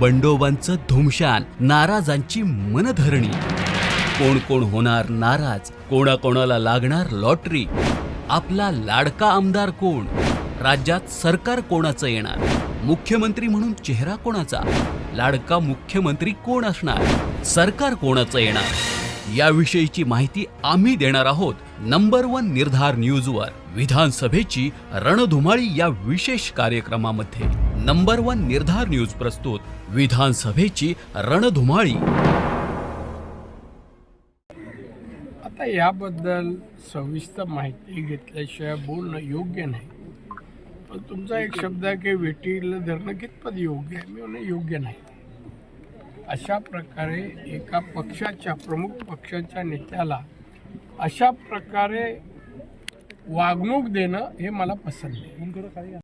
बंडोबांचं धुमशान नाराजांची मनधरणी. कोण कोण होणार नाराज कोणाकोणाला लागणार लॉटरी? आपला लाडका आमदार कोण? राज्यात सरकार कोणाचं येणार? मुख्यमंत्री म्हणून चेहरा कोणाचा? लाडका मुख्यमंत्री कोण असणार? सरकार कोणाचं येणार? याविषयीची माहिती आम्ही देणार आहोत नंबर वन निर्धार न्यूजवर. विधानसभेची रणधुमाळी या विशेष कार्यक्रमामध्ये. नंबर वन निर्धार न्यूज प्रस्तुत. विधानसभेची रणधुमाळी. आता याबद्दल सविस्तर माहिती घेतल्याशिवाय बोलणं योग्य नाही. पण तुमचा एक शब्द आहे की वेटीला धरणं कितपत योग्य आहे? मी योग्य नाही. अशा प्रकारे एका पक्षाच्या प्रमुख पक्षाच्या नेत्याला अशा प्रकारे वागणूक देणं हे मला पसंत आहे.